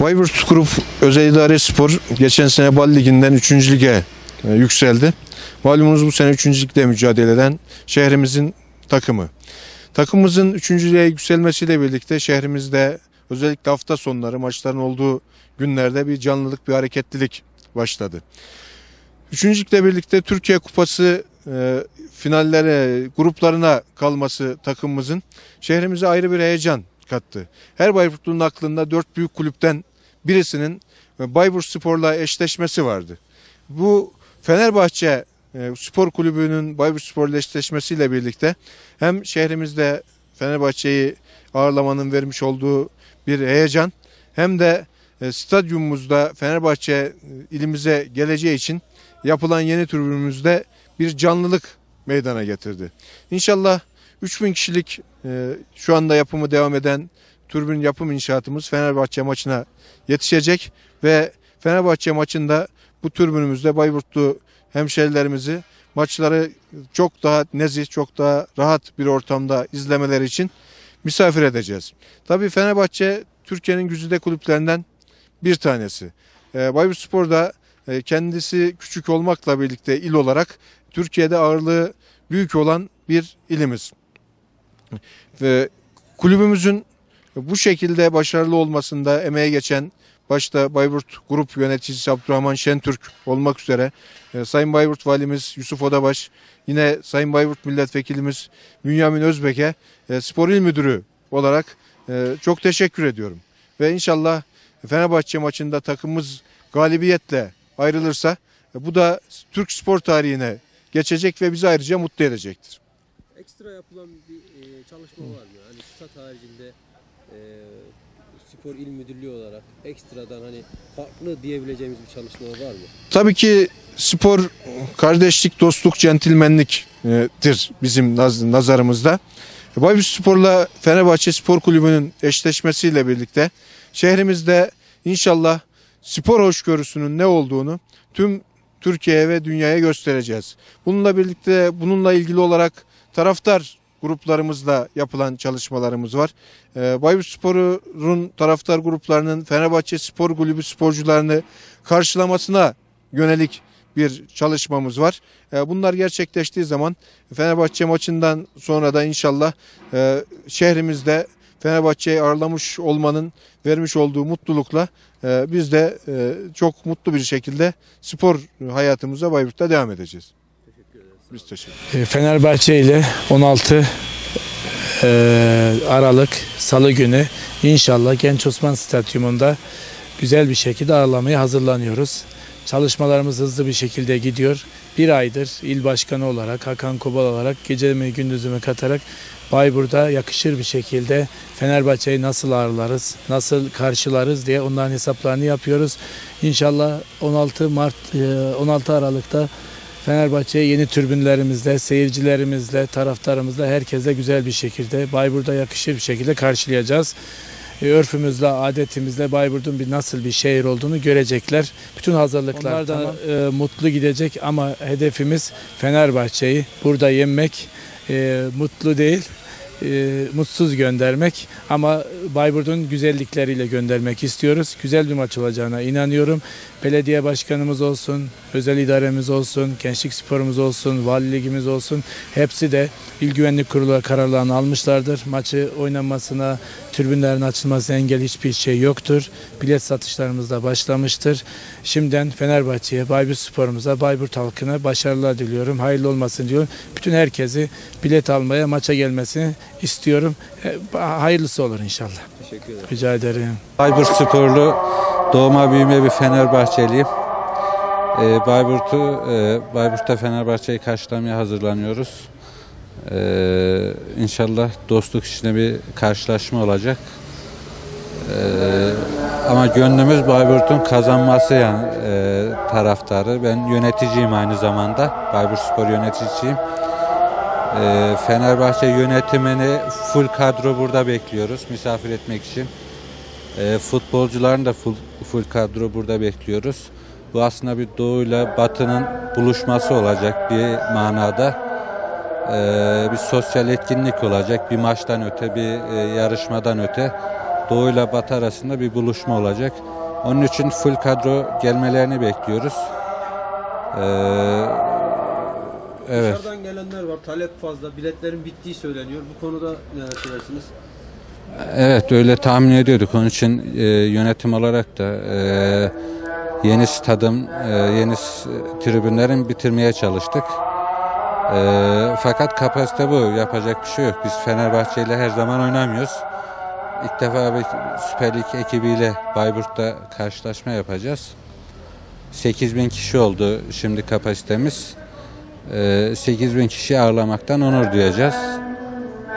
Bayburt Grup Özel İdare Spor geçen sene Bal Ligi'nden 3. lige e, yükseldi. Malumunuz bu sene 3. ligde mücadele eden şehrimizin takımı. Takımımızın 3. lige yükselmesiyle birlikte şehrimizde özellikle hafta sonları maçların olduğu günlerde bir canlılık, bir hareketlilik başladı. 3. ligle birlikte Türkiye Kupası e, finallere, gruplarına kalması takımımızın şehrimize ayrı bir heyecan kattı. Her Bayburtlu'nun aklında dört büyük kulüpten birisinin Bayburt Spor'la eşleşmesi vardı. Bu Fenerbahçe e, Spor Kulübü'nün Bayburt Spor'la eşleşmesiyle birlikte hem şehrimizde Fenerbahçe'yi ağırlamanın vermiş olduğu bir heyecan hem de e, stadyumumuzda Fenerbahçe e, ilimize geleceği için yapılan yeni tribünümüzde bir canlılık meydana getirdi. İnşallah 3000 kişilik e, şu anda yapımı devam eden türbün yapım inşaatımız Fenerbahçe maçına yetişecek ve Fenerbahçe maçında bu türbünümüzde Bayburtlu hemşerilerimizi maçları çok daha nezih, çok daha rahat bir ortamda izlemeleri için misafir edeceğiz. Tabii Fenerbahçe Türkiye'nin güzide kulüplerinden bir tanesi. E, Bayburt Spor'da e, kendisi küçük olmakla birlikte il olarak Türkiye'de ağırlığı büyük olan bir ilimiz. Ve kulübümüzün bu şekilde başarılı olmasında emeğe geçen başta Bayburt Grup Yöneticisi Abdurrahman Şentürk olmak üzere e, Sayın Bayburt Valimiz Yusuf Odabaş, yine Sayın Bayburt Milletvekilimiz Bünyamin Özbek'e e, Spor İl Müdürü olarak e, çok teşekkür ediyorum. Ve inşallah Fenerbahçe maçında takımımız galibiyetle ayrılırsa e, bu da Türk spor tarihine geçecek ve bizi ayrıca mutlu edecektir. Ekstra yapılan bir çalışma var mı? Hani stat haricinde spor il müdürlüğü olarak ekstradan hani farklı diyebileceğimiz bir çalışma var mı? Tabii ki spor kardeşlik, dostluk, centilmenliktir bizim naz- nazarımızda. Bayburt Spor'la Fenerbahçe Spor Kulübü'nün eşleşmesiyle birlikte şehrimizde inşallah spor hoşgörüsünün ne olduğunu tüm Türkiye'ye ve dünyaya göstereceğiz. Bununla birlikte bununla ilgili olarak taraftar gruplarımızla yapılan çalışmalarımız var. Ee, Bayburt Spor'un taraftar gruplarının Fenerbahçe Spor Kulübü sporcularını karşılamasına yönelik bir çalışmamız var. Ee, Bunlar gerçekleştiği zaman Fenerbahçe maçından sonra da inşallah e, şehrimizde Fenerbahçe'yi ağırlamış olmanın vermiş olduğu mutlulukla e, biz de e, çok mutlu bir şekilde spor hayatımıza Bayburt'ta devam edeceğiz. Biz teşekkür ederiz. E, Fenerbahçe ile 16 e, Aralık Salı günü inşallah Genç Osman Stadyumunda güzel bir şekilde ağırlamaya hazırlanıyoruz. Çalışmalarımız hızlı bir şekilde gidiyor. Bir aydır il başkanı olarak, Hakan Kobal olarak gecemi gündüzümü katarak Bayburt'a yakışır bir şekilde Fenerbahçe'yi nasıl ağırlarız, nasıl karşılarız diye onların hesaplarını yapıyoruz. İnşallah 16 Mart, e, 16 Aralık'ta Fenerbahçe'yi yeni türbünlerimizle, seyircilerimizle, taraftarımızla herkese güzel bir şekilde Bayburt'a yakışır bir şekilde karşılayacağız. E, Örfümüzle, adetimizle Bayburt'un bir nasıl bir şehir olduğunu görecekler. Bütün hazırlıklar Onlar da e, mutlu gidecek ama hedefimiz Fenerbahçe'yi burada yenmek. E, mutlu değil, e, mutsuz göndermek ama Bayburt'un güzellikleriyle göndermek istiyoruz. Güzel bir maç olacağına inanıyorum. Belediye başkanımız olsun, özel idaremiz olsun, gençlik sporumuz olsun, valiligimiz olsun hepsi de İl Güvenlik Kurulu kararlarını almışlardır. Maçı oynanmasına, tribünlerin açılmasına engel hiçbir şey yoktur. Bilet satışlarımız da başlamıştır. Şimdiden Fenerbahçe'ye, Bayburt sporumuza, Bayburt halkına başarılar diliyorum. Hayırlı olmasın diyorum. Bütün herkesi bilet almaya, maça gelmesini istiyorum. E, Hayırlısı olur inşallah. Teşekkür ederim. Rica ederim. Bayburt sporlu doğma büyüme bir Fenerbahçeliyim. Ee, Bayburt'u e, Bayburt'ta Fenerbahçe'yi karşılamaya hazırlanıyoruz. Ee, inşallah dostluk içinde bir karşılaşma olacak. Ee, ama gönlümüz Bayburt'un kazanması yani e, taraftarı. Ben yöneticiyim aynı zamanda. Bayburt Spor yöneticisiyim. Ee, Fenerbahçe yönetimini full kadro burada bekliyoruz misafir etmek için. Ee, futbolcuların da full, full kadro burada bekliyoruz. Bu aslında bir doğuyla batının buluşması olacak bir manada. Ee, bir sosyal etkinlik olacak. Bir maçtan öte, bir e, yarışmadan öte. Doğu ile Batı arasında bir buluşma olacak. Onun için full kadro gelmelerini bekliyoruz. Ee, evet. Dışarıdan gelenler var. Talep fazla. Biletlerin bittiği söyleniyor. Bu konuda neler söylersiniz? Evet öyle tahmin ediyorduk. Onun için e, yönetim olarak da e, yeni stadın, e, yeni tribünlerin bitirmeye çalıştık. E, fakat kapasite bu. Yapacak bir şey yok. Biz Fenerbahçe ile her zaman oynamıyoruz. İlk defa bir Süper Lig ekibiyle Bayburt'ta karşılaşma yapacağız. 8000 kişi oldu şimdi kapasitemiz. E, 8000 kişi ağırlamaktan onur duyacağız.